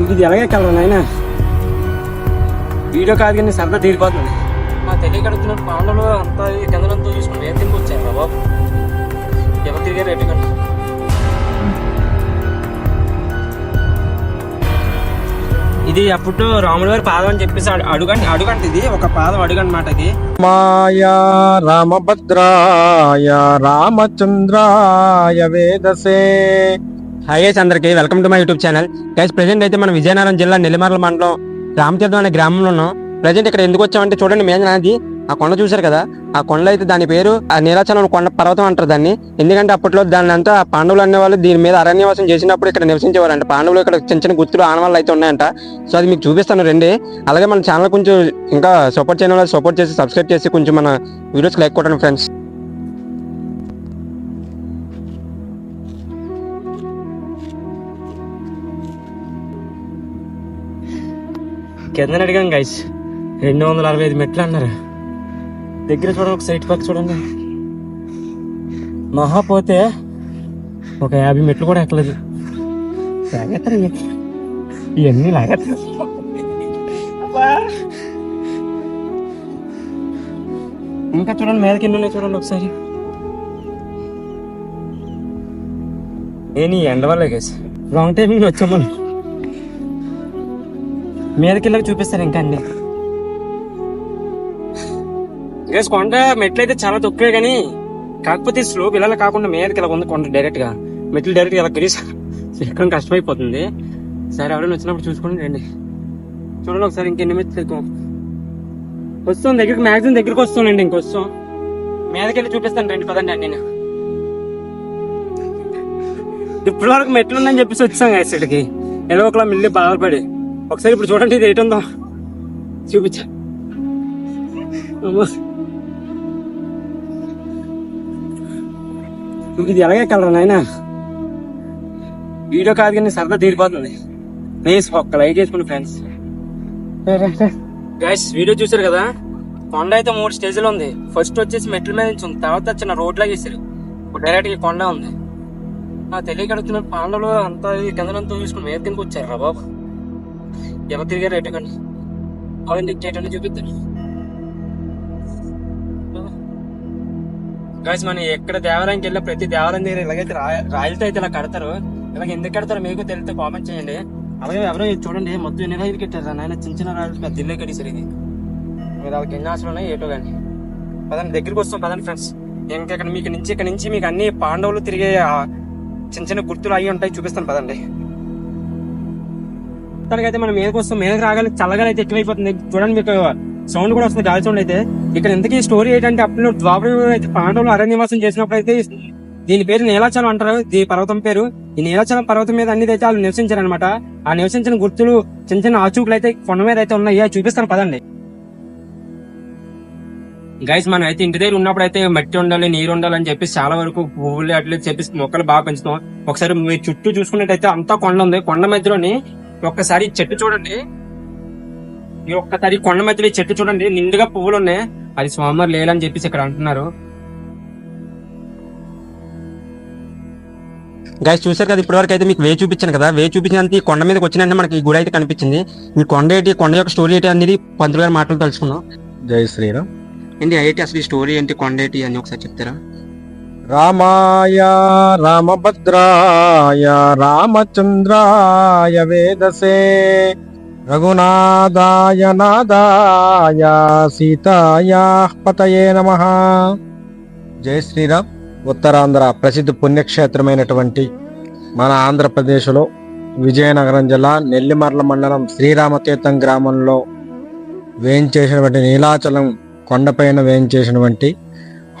ఇంక ఇది ఎలాగే కలరు నాయన? వీడియో కాదు కానీ సరదా తీరిపోతుంది. మా తెలియక అడుగుతున్నట్టు పాండవులు అంతా కిందలంతా చూసుకుని ఏం తిరిగి వచ్చారు బాబు? ఎవరు తిరిగారు ఎటు కానీ ఇది అప్పుడు రాముల వారి పాదం అని చెప్పేసి అడు- అడుగండి అడుగంట ఇది ఒక పాదం అడుగన్నమాట ఇది. మాయా రామభద్రాయ రామచంద్రాయ వేదసే. హాయ్ గైస్ అందరికి welcome to my YouTube channel guys present అయితే మనం విజయనగరం జిల్లా నెల్లిమర్ల మండలం రామతీర్థం అనే గ్రామంలో ఉన్నాం ప్రజెంట్ ఇక్కడ ఎందుకు వచ్చామంటే చూడండి మేము నాది ఆ కొండ చూశారు కదా? ఆ కొండ అయితే దాని పేరు ఆ నీలాచలం కొండ పర్వతం అంటారు దాన్ని. ఎందుకంటే అప్పట్లో దాన్ని అంతా పాండవులు అనేవాళ్ళు దీని మీద అరణ్యవాసం చేసినప్పుడు ఇక్కడ నివసించేవారంట. పాండవులు ఇక్కడ చిన్న చిన్న గుర్తులు ఆనవాళ్ళు అయితే ఉన్నాయంట. సో అది మీకు చూపిస్తాను రండి. అలాగే మన ఛానల్ కొంచెం ఇంకా సపోర్ట్ చేయడం సపోర్ట్ చేసి సబ్స్క్రైబ్ చేసి కొంచెం మన వీడియోస్ లైక్ కొట్టండి ఫ్రెండ్స్ కింద అడిగాం గైస్ రెండు వందల అరవై ఐదు మెట్లు అన్నారు. దగ్గర చూడండి ఒక సైట్ పక్క చూడండి. మహా పోతే ఒక యాభై మెట్లు కూడా ఎక్కలేదు. లాగేస్తారు ఇవన్నీ. లాగేస్తారు. ఇంకా చూడండి మీదకి ఎన్ని ఉన్నాయి చూడండి ఒకసారి. ఏ నీ ఎండ వల్లే గైస్ రాంగ్ టైమింగ్ వచ్చాం మీదకిళ్ళకి చూపిస్తారు ఇంకా అండి గైస్ కొండ మెట్లు అయితే చాలా తక్కువే కానీ కాకపోతే స్లోప్ ఇలా కాకుండా మీదకి ఇలా ఉంది కొండ డైరెక్ట్గా. మెట్లు డైరెక్ట్ ఇలా గిరీస్ ఎక్కడం కష్టమైపోతుంది. సరే ఎవరైనా వచ్చినప్పుడు చూసుకోండి రండి. చూడండి ఒకసారి ఇంకెన్ని మెట్లు ఎక్కువ. వస్తాం దగ్గరికి మ్యాక్సిమం దగ్గరికి వస్తానండి ఇంకొస్తాం మీదకెళ్ళి చూపిస్తాను రండి పదండి అన్ని ఇప్పటి వరకు మెట్లు ఉందని చెప్పేసి వచ్చాం గైస్ ఇక్కడికి. ఎలా ఒకలా మిల్లి బాధపడి. ఒకసారి ఇప్పుడు చూడండి ఇది ఏంటుందో చూపించా. అమ్మో. ఇంక ఇది ఎలాగే కలరు నాయన? వీడియో కాదు కానీ సరదా తీరిపోతుంది. ప్లీజ్ ఒక్క లైక్ చేసుకుని ఫ్రెండ్స్ గైస్ వీడియో చూసారు కదా? కొండ అయితే మూడు స్టేజ్లో ఉంది. ఫస్ట్ వచ్చేసి మెట్ల మీద నుంచి ఉంది. తర్వాత చిన్న రోడ్ లాగా వేసారు ఇప్పుడు డైరెక్ట్ ఈ కొండ ఉంది. ఆ తెలియక అడుగుతున్న పాండవులు అంతా కిందలంతా చూసుకుని మీద కిందకి వచ్చారు రా బాబు. ఎవరు తిరిగారు ఎటు కానీ వాళ్ళని చేయటం చూపిద్దాం. గాయస్ మనం ఎక్కడ దేవాలయానికి వెళ్ళిన ప్రతి దేవాలయం దగ్గర ఇలాగైతే రాయ- రాయలతో అయితే ఇలా కడతారు. ఇలాగ ఎందుకు కడతారు మీకు తెలిస్తే కామెంట్ చేయండి. అలాగే ఎవరో ఇది చూడండి మొత్తం ఎన్ని రాయలు కట్టారు? నాయన చిన్న చిన్న రాయలు పెద్ద ఇల్లే కట్టేసారు ఇది. మీరు వాళ్ళకి ఎన్ని ఆశలు ఉన్నాయి? ఏటో కానీ పదండి దగ్గరికి వస్తాం పదండి ఫ్రెండ్స్ ఇంకా ఇక్కడ మీకు నుంచి ఇక్కడ నుంచి మీకు అన్ని పాండవులు తిరిగే చిన్న చిన్న గుర్తులు అవి ఉంటాయి. చూపిస్తాను పదండి. అయితే మనం మీదకి వస్తాం. మీదకి రాగానే చల్లగా అయితే ఎక్కువైపోతుంది. చూడండి మీకు సౌండ్ కూడా వస్తుంది గాలి సౌండ్ అయితే. ఇక్కడ ఇంతకీ స్టోరీ ఏంటంటే అప్పుడు ద్వాపర అయితే పాండవులు అరణ్యవాసం చేసినప్పుడు అయితే దీని పేరు నీలాచలం అంటారు. ఈ పర్వతం పేరు. ఈ నీలాచలం పర్వతం మీద అన్ని అయితే వాళ్ళు నివసించారు అనమాట ఆ నివసించిన గుర్తులు చిన్న చిన్న ఆచూకులు అయితే కొండ మీద అయితే ఉన్నాయి. అవి చూపిస్తాను. పదండి. గైస్ మనం అయితే ఇంటి దగ్గర ఉన్నప్పుడు అయితే మట్టి ఉండాలి నీరు ఉండాలి అని చెప్పి చాలా వరకు పువ్వులు అట్లా చెప్పి మొక్కలు బాగా పెంచుతాం. ఒకసారి మీరు చుట్టూ చూసుకున్నట్టయితే అంతా కొండ ఉంది. కొండ మధ్యలోని ఒక్కసారి చెట్టు చూడండి. ఈ ఒక్కసారి కొండ మధ్యలో ఈ చెట్టు చూడండి. నిండుగా పువ్వులు ఉన్నాయి అది స్వామివారు లేలని చెప్పేసి ఇక్కడ అంటున్నారు. గైస్ చూసారు కదా ఇప్పటివరకు అయితే మీకు వే చూపించాను కదా. వే చూపించినంత ఈ కొండ మీదకి వచ్చినంటే మనకి ఈ గుడి అయితే కనిపించింది. ఈ కొండ ఏంటి? కొండ యొక్క స్టోరీ ఏంటి అనేది పంతులు గారి మాటలు తెలుసుకుందాం జై శ్రీరామ్. ఏంటి ఏంటి అసలు ఈ స్టోరీ ఏంటి? కొండ ఏంటి అని ఒకసారి చెప్తారా? రామాయ రామభద్రాయ రామచంద్రాయ వేదసే. రఘునాదాయ నాదాయ సీతాయా పతయే నమ. జై శ్రీరామ్. ఉత్తరాంధ్ర ప్రసిద్ధ పుణ్యక్షేత్రమైనటువంటి మన ఆంధ్రప్రదేశ్లో విజయనగరం జిల్లా నెల్లిమర్ల మండలం శ్రీరామతీర్థం గ్రామంలో వేయించేసినటువంటి నీలాచలం కొండపైన వేయించేసినటువంటి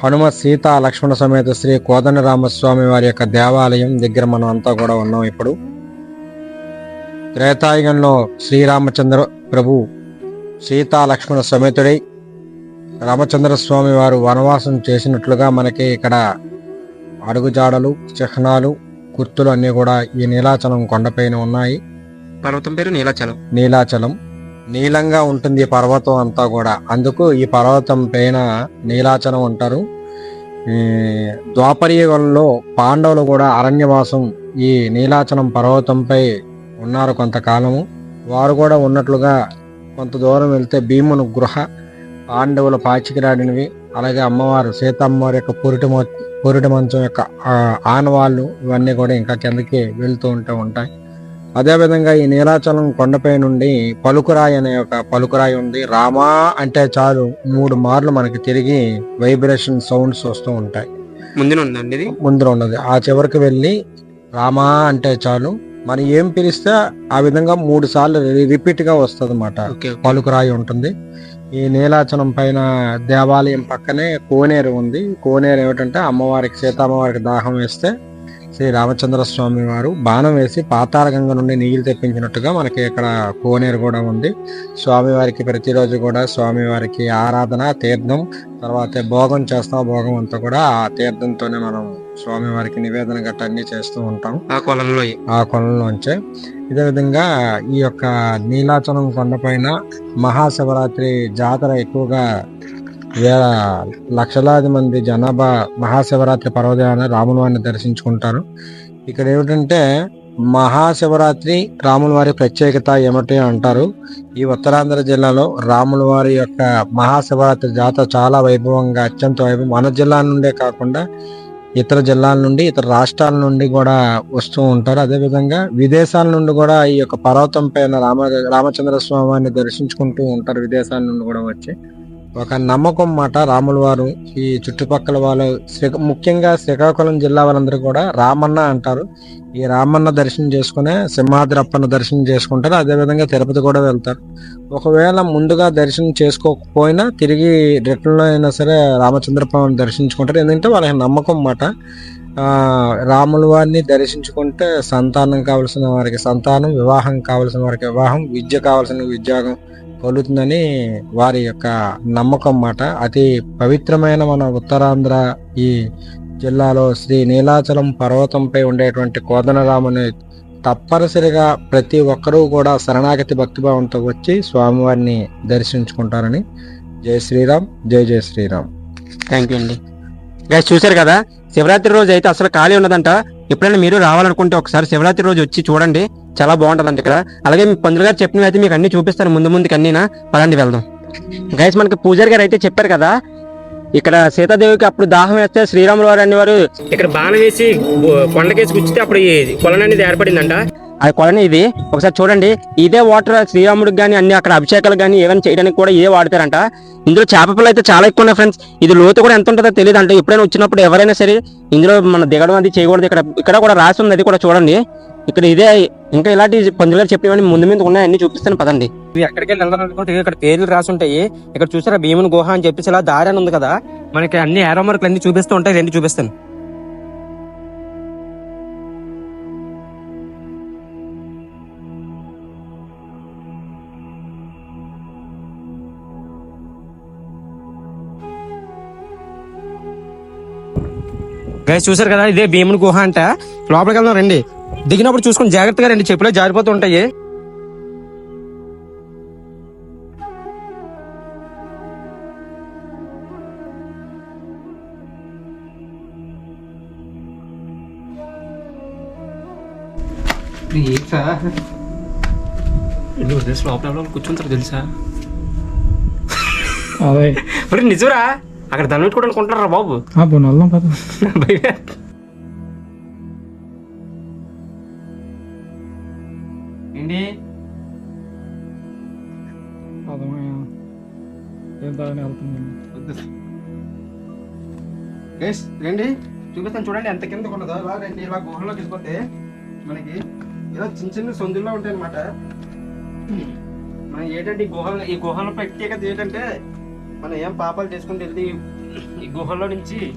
హనుమ సీత లక్ష్మణ సమేత శ్రీ కోదండ రామస్వామి వారి యొక్క దేవాలయం దగ్గర మనం అంతా కూడా ఉన్నాం ఇప్పుడు. త్రేతాయుగంలో శ్రీరామచంద్ర ప్రభు సీతా లక్ష్మణ సమేతుడై రామచంద్ర స్వామి వారు వనవాసం చేసినట్లుగా మనకి ఇక్కడ అడుగుజాడలు చిహ్నాలు గుర్తులు అన్నీ కూడా ఈ నీలాచలం కొండపైన ఉన్నాయి. పర్వతం పేరు నీలాచలం. నీలాచలం. నీలంగా ఉంటుంది ఈ పర్వతం అంతా కూడా. అందుకు ఈ పర్వతం పైన నీలాచలం అంటారు. ఈ ద్వాపరయుగంలో పాండవులు కూడా అరణ్యవాసం ఈ నీలాచలం పర్వతంపై ఉన్నారు కొంతకాలము. వారు కూడా ఉన్నట్లుగా కొంత దూరం వెళ్తే భీముని గృహ పాండవుల పాచికిరాడినవి అలాగే అమ్మవారు సీతమ్మవారి యొక్క పురిటి పురిటి మంచం యొక్క ఆనవాళ్ళు ఇవన్నీ కూడా ఇంకా కిందకి వెళ్తూ ఉంటూ ఉంటాయి. అదేవిధంగా ఈ నీలాచలం కొండపై నుండి పలుకురాయి అనే ఒక పలుకురాయి ఉంది. రామా అంటే చాలు మూడు మార్లు మనకి తిరిగి వైబ్రేషన్ సౌండ్స్ వస్తూ ఉంటాయి. ముందున ఉందండి ఇది? ముందర ఉన్నది. ఆ చివరికి వెళ్ళి రామా అంటే చాలు. మనం ఏం పిలిస్తే ఆ విధంగా మూడు సార్లు రిపీట్గా వస్తుంది అన్నమాట ఓకే. పలుకురాయి ఉంటుంది. ఈ నీలాచలం పైన దేవాలయం పక్కనే కోనేరు ఉంది. కోనేరు ఏమిటంటే అమ్మవారికి సీతామ్మవారికి దాహం వేస్తే శ్రీ రామచంద్ర స్వామి వారు బాణం వేసి పాతాళగంగ నుండి నీళ్ళు తెప్పించినట్టుగా మనకి ఇక్కడ కోనేరు కూడా ఉంది. స్వామివారికి ప్రతిరోజు కూడా స్వామివారికి ఆరాధన తీర్థం తర్వాత భోగం చేస్తాం. భోగం అంతా కూడా ఆ తీర్థంతోనే మనం స్వామివారికి నివేదన గట్ట అన్ని చేస్తూ ఉంటాం. ఆ కొలంలో ఆ కొలంలోంచే ఇదే విధంగా ఈ యొక్క నీలాచలం కొండపైన మహాశివరాత్రి జాతర ఎక్కువగా వేల లక్షలాది మంది జనాభా మహాశివరాత్రి పర్వదినాన రాముల వారిని దర్శించుకుంటారు. ఇక్కడ ఏమిటంటే మహాశివరాత్రి రాముల వారి ప్రత్యేకత ఏమిటి అంటారు? ఈ ఉత్తరాంధ్ర జిల్లాలో రాముల వారి యొక్క మహాశివరాత్రి జాతర చాలా వైభవంగా అత్యంత వైభవం. మన జిల్లా నుండే కాకుండా ఇతర జిల్లాల నుండి ఇతర రాష్ట్రాల నుండి కూడా వస్తూ ఉంటారు. అదే విధంగా విదేశాల నుండి కూడా ఈ యొక్క పర్వతం పైన రామ రామచంద్ర స్వామిని దర్శించుకుంటూ ఉంటారు విదేశాల నుండి కూడా వచ్చి. ఒక నమ్మకం మాట రాముల వారు. ఈ చుట్టుపక్కల వాళ్ళు శ్రీ ముఖ్యంగా శ్రీకాకుళం జిల్లా వాళ్ళందరూ కూడా రామన్న అంటారు. ఈ రామన్న దర్శనం చేసుకునే సింహాద్రప్పన్న దర్శనం చేసుకుంటారు. అదే విధంగా తిరుపతి కూడా వెళ్తారు. ఒకవేళ ముందుగా దర్శనం చేసుకోకపోయినా తిరిగి రిటర్న్లో అయినా సరే రామచంద్రస్వామిని దర్శించుకుంటారు. ఎందుకంటే వాళ్ళకి నమ్మకం మాట. రాముల వారిని దర్శించుకుంటే సంతానం కావలసిన వారికి సంతానం వివాహం కావలసిన వారికి వివాహం విద్య కావలసిన ఉద్యోగం కలుగుతుందని వారి యొక్క నమ్మకం మాట అతి పవిత్రమైన మన ఉత్తరాంధ్ర ఈ జిల్లాలో శ్రీ నీలాచలం పర్వతంపై ఉండేటువంటి కోదనరాముని తప్పనిసరిగా ప్రతి ఒక్కరూ కూడా శరణాగతి భక్తిభావంతో వచ్చి స్వామివారిని దర్శించుకుంటారని. జై శ్రీరామ్ జై జై శ్రీరామ్. థ్యాంక్ యూ అండి. గైస్ చూశారు కదా? శివరాత్రి రోజు అయితే అసలు ఖాళీ ఉన్నదంట. ఎప్పుడైనా మీరు రావాలనుకుంటే ఒకసారి శివరాత్రి రోజు వచ్చి చూడండి. చాలా బాగుంటదంట ఇక్కడ. అలాగే మీ గారు చెప్పినవి అయితే మీకు అన్ని చూపిస్తాను ముందు ముందుకు అన్నీనా. పదండి వెళ్దాం. గైస్ మనకి పూజారి గారు అయితే చెప్పారు కదా ఇక్కడ సీతాదేవికి అప్పుడు దాహం వేస్తే శ్రీరాములు వారు అనేవారు ఇక్కడ బాణం వేసి కొండకేసి గుచ్చితే అప్పుడు ఈ అనేది ఏర్పడిందంట. అది కొలని ఇది. ఒకసారి చూడండి. ఇదే వాటర్ శ్రీరాముడికి కానీ అన్ని అక్కడ అభిషేకాలు కానీ ఏమైనా చేయడానికి కూడా ఇదే వాడతారంట. ఇందులో చేప అయితే చాలా ఎక్కువ ఉన్నాయి ఫ్రెండ్స్ ఇది లోతు కూడా ఎంత ఉంటుందో తెలియదు అంటే. ఎప్పుడైనా వచ్చినప్పుడు ఎవరైనా సరే ఇందులో మన దిగడం అది చేయకూడదు. ఇక్కడ ఇక్కడ కూడా రాసి ఉంది. అది కూడా చూడండి. ఇక్కడ ఇదే ఇంకా ఇలాంటి పందులు గారు చెప్పినవన్నీ ముందు మీద ఉన్నాయి. అన్ని చూపిస్తాను. పదండి. ఇవి ఎక్కడికి వెళ్ళాలనుకుంటే ఇక్కడ పేర్లు రాసి ఉంటాయి. ఇక్కడ చూసారా భీముని గుహ అని చెప్పేసి ఇలా దారి అని ఉంది కదా. మనకి అన్ని ఏరో మార్కులు అన్ని చూపిస్తూ ఉంటాయి. రెండు చూపిస్తాను. గైస్ చూసారు కదా ఇదే భీముని గుహ అంట. లోపలికి వెళ్దాం రండి. దిగినప్పుడు చూసుకొని జాగ్రత్తగా రండి చెప్పులే జారిపోతూ ఉంటాయి. లోపల కూర్చుంటారు తెలుసా? నిజరా? అక్కడ దండం పెట్టుకోవడానికి అనుకుంటున్నారా బాబు పద. ఏంటి? పదమయ్యా ఏం తాగని వెళ్తుంది? గైస్ రండి. చూపిస్తాను చూడండి ఎంత కింద ఉన్నదో. ఇలా రండి ఇలా గుహలోకి వెళ్ళిపోతే మనకి ఇలా చిన్న చిన్న సొందుల్లో ఉంటాయి అనమాట మనం ఏంటంటే ఈ గుహ ఈ గుహలో ప్రత్యేకత ఏంటంటే మనం ఏం పాపాలు చేసుకుంటూ వెళ్తే ఈ- గుహల్లో గుహలో నుంచి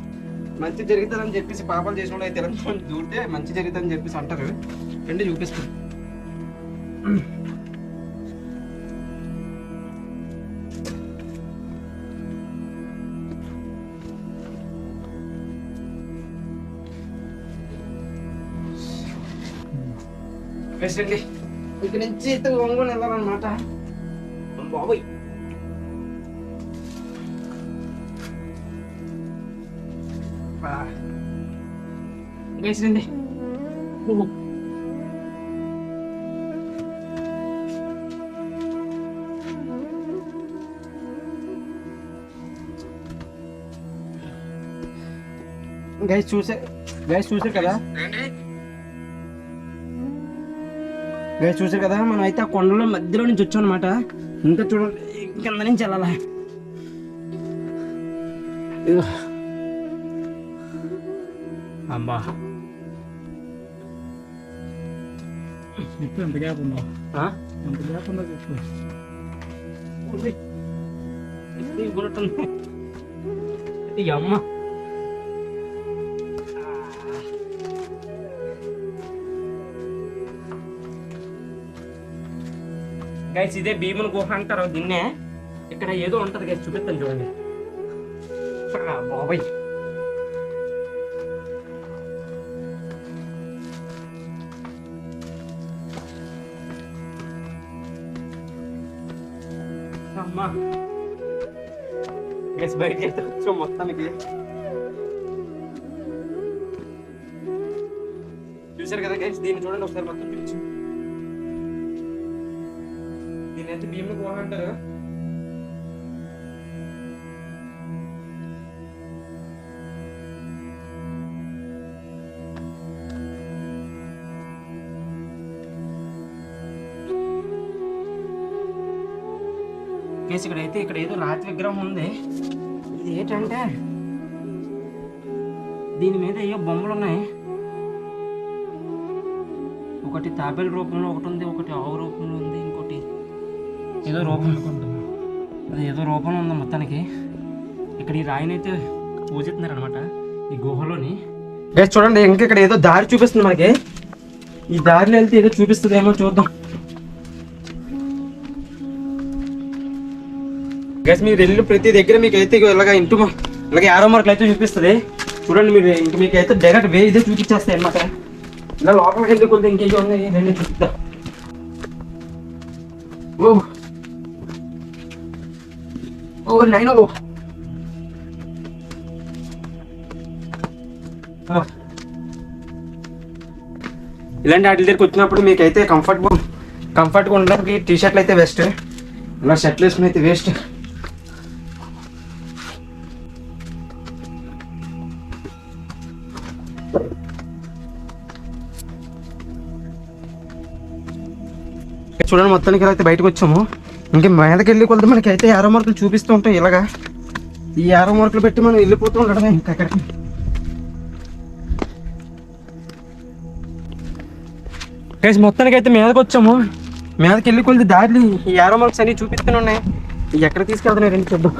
మంచి జరుగుతుందని చెప్పేసి పాపాలు చేసుకుంటే అయితే తిరుగుతుంది దూరితే మంచి జరుగుతుందని చెప్పేసి అంటారు. రండి చూపిస్తాను. ఇక్కడ నుంచి ఇతను ఒంగోలు వెళ్ళాలన్నమాట. బాబోయ్. Pa. Guys, hindi. గైస్ చూసే గైస్ చూసారు కదా గైస్ చూసారు కదా మనం అయితే ఆ కొండలో మధ్యలో నుంచి వచ్చాం అనమాట ఇంకా చూడండి కింద నుంచి వెళ్ళాలా ఇదిగో. అమ్మా చెప్పు ఎంత గ్యాప్ ఉందో ఆ? ఎంత గ్యాప్ ఉందో చెప్పు ఉంది. ఇది గుర్తుంది. ఇది అమ్మ గైస్ ఇదే భీముని గుహ అంటారు దీన్నే ఇక్కడ ఏదో ఉంటది గైస్ చూపిస్తాను చూడండి ఆ, బాబాయ్ అమ్మా. గైస్ బయటికి అయితే వచ్చాం మొత్తానికి. చూసారు కదా గైస్? దీన్ని చూడండి ఒకసారి మొత్తం చూపించు దీని అయితే భీముని గుహ అంటారు కేసు ఇక్కడ అయితే ఇక్కడ ఏదో రాతి విగ్రహం ఉంది. ఇది ఏంటంటే దీని మీద ఏవో బొమ్మలు ఉన్నాయి. ఒకటి తాబేలు రూపంలో ఒకటి ఉంది ఒకటి ఆవు రూపంలో ఉంది ఇంకోటి ఏదో రూపం అది ఏదో రూపంలో ఉంది మొత్తానికి. ఇక్కడ ఈ రాయిని అయితే పూజిస్తున్నారు అనమాట ఈ గుహలోని. చూడండి ఇంకా ఇక్కడ ఏదో దారి చూపిస్తుంది మనకి. ఈ దారిలో వెళ్తే ఏదో చూపిస్తుందేమో చూద్దాం. గైస్ మీరు వెళ్ళిన ప్రతి దగ్గర మీకు అయితే ఇలాగ ఇంటూ ఇలాగ యారో మార్కులు అయితే చూపిస్తుంది. చూడండి మీరు ఇంక మీకు అయితే డైరెక్ట్ వే ఇదే చూపించేస్తాయి అనమాట ఇలా లోపలికి వెళ్ళి కొంత ఇంకేదో ఉన్నాయి? రెండు చూపిద్దా. ఓ. ఓ నైన్ ఓ. ఇలాంటి వాటి దగ్గరికి వచ్చినప్పుడు మీకు అయితే కంఫర్టబుల్ కంఫర్ట్గా ఉండడానికి టీ షర్ట్లు అయితే బెస్ట్ ఇలా షర్ట్లు వేసుకుని అయితే వేస్ట్ చూడండి మొత్తానికి ఇలా అయితే బయటకు వచ్చాము ఇంకా మీదకి వెళ్ళి కొలది మనకి అయితే ఏరో మార్కులు చూపిస్తూ ఉంటాయి ఇలాగా. ఈ ఏరో మార్కులు పెట్టి మనం వెళ్ళిపోతూ ఉండడమే ఇంకా అక్కడికి. గైస్ మొత్తానికి అయితే మీదకి వచ్చాము. మీదకి వెళ్ళి కొలిది దారిని ఈ ఏరో మార్క్స్ అన్ని చూపిస్తూనే ఉన్నాయి. ఎక్కడ తీసుకెళ్తున్నాయి రెండు చూద్దాం.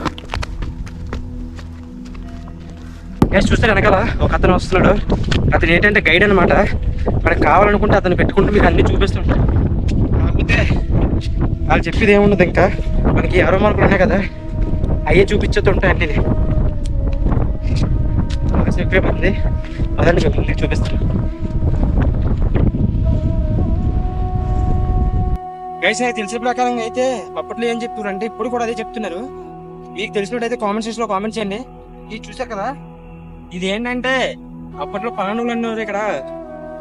గైస్ చూస్తే వెనకాల ఒక అతను వస్తున్నాడు. అతను ఏంటంటే గైడ్ అనమాట మనకు కావాలనుకుంటే అతను పెట్టుకుంటూ మీకు అన్ని చూపిస్తుంటాడు వాళ్ళు చెప్పేది ఏముండదు ఇంకా. మనకి ఆరో మార్కులు ఉన్నాయి కదా. అయ్యే చూపించుతుంటాయి అన్ని. చెప్పేది అదండి మీకు ముందుకు చూపిస్తాను. గైస్ నాకు తెలిసిన ప్రకారంగా అయితే అప్పట్లో ఏం చెప్తున్నారంటే ఇప్పుడు కూడా అదే చెప్తున్నారు. మీకు తెలిసినట్టయితే కామెంట్ సెక్షన్లో కామెంట్ చేయండి. ఇది చూసా కదా? ఇది ఏంటంటే అప్పట్లో పనులు అన్నారు ఇక్కడ.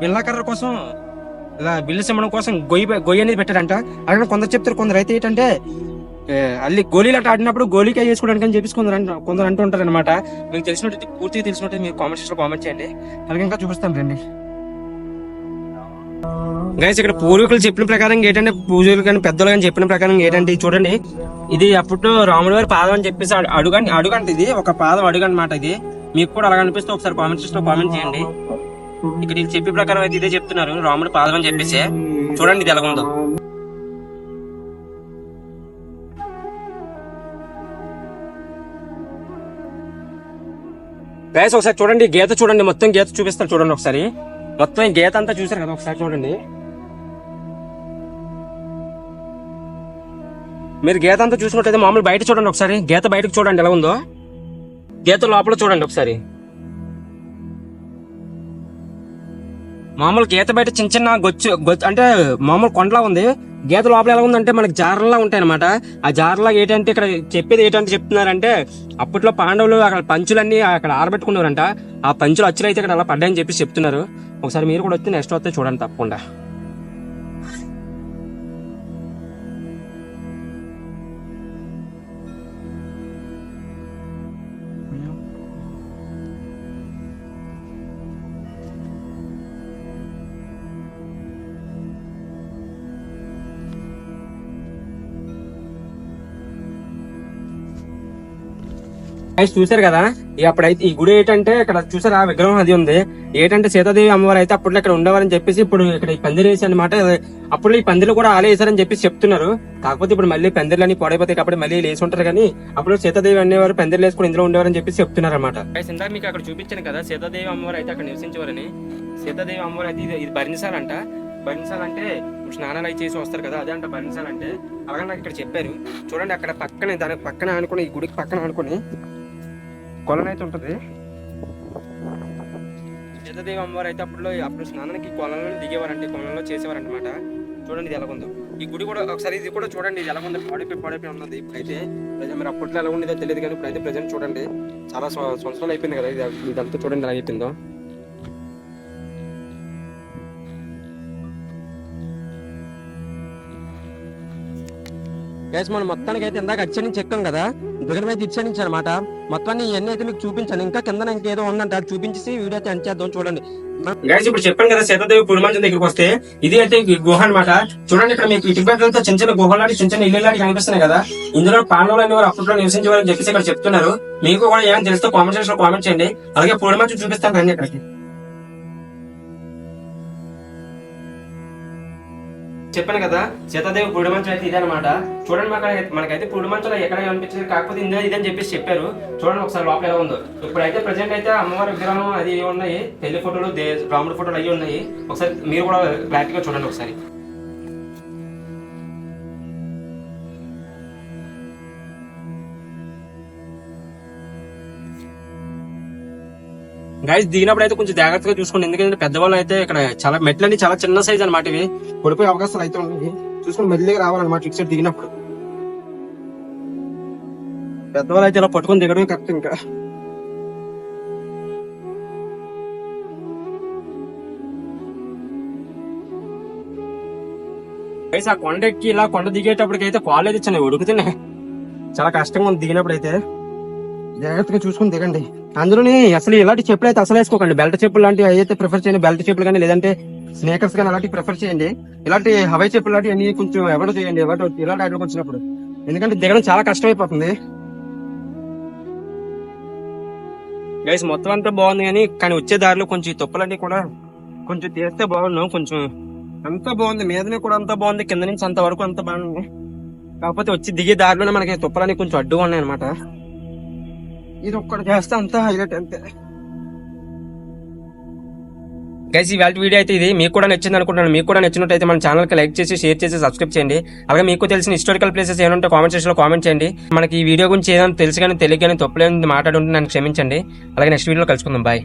బిల్లకర్ర కోసం ఇలా బిల్లు సిమ్మడం కోసం గొయ్యి గొయ్యి అనేది పెట్టారంట. అక్కడ కొందరు చెప్తారు కొందరు అయితే ఏంటంటే అల్లి గోళీలు అట్లా ఆడినప్పుడు గోళీకాయ చేసుకోవడానికి అని చెప్పేసి కొందరు అంట కొందరు అంటూ ఉంటారు అనమాట మీకు తెలిసినట్టు పూర్తిగా తెలిసినట్టు మీరు కామెంట్ సెక్షన్ కామెంట్ చేయండి. అలాగే ఇంకా చూపిస్తాం రండి. గైస్ ఇక్కడ పూర్వీకులు చెప్పిన ప్రకారం ఏంటంటే పూజలు కానీ పెద్దలు కానీ చెప్పిన ప్రకారం ఏంటంటే ఇది చూడండి. ఇది అప్పుడు రాముడి గారి పాదం అని చెప్పేసి అడు- అడుగండి అడుగంట ఇది. ఒక పాదం అడుగు అనమాట ఇది. మీకు కూడా అలా అనిపిస్తే ఒకసారి కామెంట్ సెక్షన్ కామెంట్ చేయండి. ఇక్కడ వీళ్ళు చెప్పే ప్రకారం అయితే ఇదే చెప్తున్నారు. రాముడు పాదం అని చెప్పేసి. చూడండి ఇది ఎలాగుందో. గైస్ ఒకసారి చూడండి. గీత చూడండి. మొత్తం గీత చూపిస్తారు చూడండి ఒకసారి. మొత్తం ఈ గీత అంతా చూసారు కదా ఒకసారి చూడండి. మీరు గీత అంతా చూసినట్టయితే మామూలు బయట చూడండి ఒకసారి. గీత బయటకు చూడండి ఎలా ఉందో. గీత లోపల చూడండి ఒకసారి. మామూలు గీత బయట చిన్న చిన్న గొచ్చు గొచ్చు అంటే మామూలు కొండలా ఉంది. గీత లోపల ఎలా ఉందంటే మనకి జారలా ఉంటాయి అనమాట ఆ జారలా ఏంటంటే ఇక్కడ చెప్పేది ఏంటంటే చెప్తున్నారంటే అప్పట్లో పాండవులు అక్కడ పంచులన్నీ అక్కడ ఆరబెట్టుకున్నారంట. ఆ పంచులు అచ్చులు అయితే ఇక్కడ అలా పడ్డాయని చెప్పి చెప్తున్నారు. ఒకసారి మీరు కూడా వచ్చి నెక్స్ట్ వస్తే చూడండి తప్పకుండా. గైస్ చూసారు కదా? అప్పుడైతే ఈ గుడి ఏంటంటే ఇక్కడ చూసారా? ఆ విగ్రహం అది ఉంది. ఏంటంటే సీతాదేవి అమ్మవారు అయితే అప్పట్లో ఇక్కడ ఉండేవారని చెప్పేసి ఇప్పుడు ఇక్కడ ఈ పందిరి వేసి అనమాట అప్పుడు ఈ పందిరి కూడా ఆలే వేసారని చెప్పేసి చెప్తున్నారు. కాకపోతే ఇప్పుడు మళ్ళీ పందిర్లు అని పాడైపోతాయి కాబట్టి మళ్ళీ లేసి ఉంటారు కానీ అప్పుడు సీతాదేవి అనేవారు పందిర్లు వేసుకుని ఇందులో ఉండేవారని చెప్పేసి చెప్తున్నారు అనమాట ఇందాక మీకు అక్కడ చూపించాను కదా సీతాదేవి అమ్మవారు అయితే అక్కడ నివసించేవారని. సీతాదేవి అమ్మవారు అయితే ఇది- భరించాలంట భరించాలంటే స్నానాలు అవి చేసి వస్తారు కదా అదే అంట భరించాలంటే అలాగే నాకు ఇక్కడ చెప్పారు. చూడండి అక్కడ పక్కనే దాని పక్కన అనుకుని ఈ గుడికి పక్కన అనుకుని కొలనైతే ఉంటుంది. సీతాదేవి అమ్మవారు అయితే అప్పుడు అప్పుడు స్నానానికి కొలంలో దిగేవారంటే కొలంలో చేసేవారనమాట చూడండి ఇది ఎలా ఉందో ఈ గుడి కూడా ఒకసారి ఇది కూడా చూడండి ఇది ఎలా ఉందో పాడైపోయి పాడైపోయి ఉన్నది. ఇప్పుడైతే ప్రజెంట్ మీరు అప్పట్లో ఎలా ఉండేదో తెలియదు కానీ ఇప్పుడైతే ప్రజెంట్ చూడండి చాలా సంవత్సరాలు అయిపోయింది కదా ఇది. ఇదంతా చూడండి ఎలా అయిపోయిందో. గ్యాస్ మనం మొత్తానికి అయితే ఇందాక అచ్చడి నుంచి ఎక్కాం కదా. దిగడం అయితే ఇచ్చడి అనమాట మొత్తాన్ని ఇవన్నీ అయితే మీకు చూపించాను. ఇంకా కింద ఇంకేదో ఉందంట అది చూపించేసి వీడియో అయితే ఎండ్ చేద్దాం చూడండి. గైస్ ఇప్పుడు చెప్పాను కదా సీతాదేవి పులిమంచం దగ్గరికి వస్తే ఇది అయితే గుహ అన్నమాట. చూడండి ఇక్కడ మీకు ఇటు చిన్న చిన్న గుహలాంటి చిన్న చిన్న ఇల్లు లాంటి కనిపిస్తున్నాయి కదా. ఇందులో పాండవులు అనేవారు అప్పట్లో నివసించేవారని చెప్పేసి ఇక్కడ చెప్తున్నారు. మీకు కూడా ఏమైనా తెలిస్తే కామెంట్ సెక్షన్లో కామెంట్ చేయండి. అలాగే పులిమంచం చూపిస్తాను రండి ఇక్కడికి. చెప్పాను కదా సీతాదేవి పుడి మంచం అయితే ఇదే అనమాట చూడండి మాకు మనకైతే పుడి మంచంలో ఎక్కడ అనిపించలేదు కాకపోతే ఇందులో ఇదని చెప్పేసి చెప్పారు. చూడండి ఒకసారి లోపల ఎలా ఉందో. ఇప్పుడైతే ప్రజెంట్ అయితే అమ్మవారి విగ్రహం అది ఉన్నాయి పెళ్ళి ఫోటోలు రాముడి ఫోటోలు అవి ఉన్నాయి. ఒకసారి మీరు కూడా క్లారిటీగా చూడండి ఒకసారి. గైస్ దిగినప్పుడు అయితే కొంచెం జాగ్రత్తగా చూసుకోండి. ఎందుకంటే పెద్దవాళ్ళు అయితే ఇక్కడ చాలా మెట్లన్నీ చాలా చిన్న సైజ్ అనమాట ఇవి. పడిపోయే అవకాశాలు అయితే ఉన్నాయి. చూసుకొని మెల్లిగా రావాలన్నమాట ఇటు సైడ్ దిగినప్పుడు. పెద్దవాళ్ళు అయితే ఇలా పట్టుకొని దిగడమే కరెక్ట్ ఇంకా. గైస్ ఆ కొండ ఎక్కి ఇలా కొండ దిగేటప్పటికైతే కాళ్ళు అయితే చిన్న ఉడుకుతున్నాయి చాలా కష్టంగా ఉంది దిగినప్పుడు అయితే. జాగ్రత్తగా చూసుకొని దిగండి. అందులోని అసలు ఇలాంటి చెప్పులు అయితే అసలు వేసుకోకండి. బెల్ట్ చెప్పులు లాంటివి అయితే ప్రిఫర్ చేయండి. బెల్ట్ చెప్పులు కానీ లేదంటే స్నేకర్స్ కానీ అలాంటివి ప్రిఫర్ చేయండి. ఇలాంటి హవై చెప్పులు లాంటివి అన్ని కొంచెం ఎవరు చేయండి. ఎవరు ఇలాంటి ఐటమ్కి వచ్చినప్పుడు. ఎందుకంటే దిగడం చాలా కష్టమైపోతుంది. గైస్ మొత్తం అంతా బాగుంది కానీ కానీ వచ్చే దారిలో కొంచెం తుప్పలన్నీ కూడా కొంచెం తీస్తే బాగున్నాం కొంచెం అంతా బాగుంది. మీదనే కూడా అంతా బాగుంది. కింద నుంచి అంత వరకు అంత బాగుంది. కాకపోతే వచ్చి దిగే దారిలోనే మనకి తుప్పలన్నీ కొంచెం అడ్డుగా ఉన్నాయి అనమాట ఇది ఒక్కటి చేస్తే అంతా హైలైట్ అంతే. గైస్ ఈ వీడియో అయితే ఇది. మీకు కూడా నచ్చింది అనుకుంటున్నాను. మీకు కూడా నచ్చినట్టయితే మన ఛానల్కి లైక్ చేసి షేర్ చేసి సబ్స్క్రైబ్ చేయండి. అలాగే మీకు తెలిసిన హిస్టారికల్ ప్లేసెస్ ఏమంటే కామెంట్ సెక్షన్లో కామెంట్ చేయండి. మనకి ఈ వీడియో గురించి ఏదైనా తెలుసు కానీ తెలియక కానీ తప్పులేని మాట్లాడుంటే నన్ను క్షమించండి. అలాగే నెక్స్ట్ వీడియోలో కలుసుకుందాం. బాయ్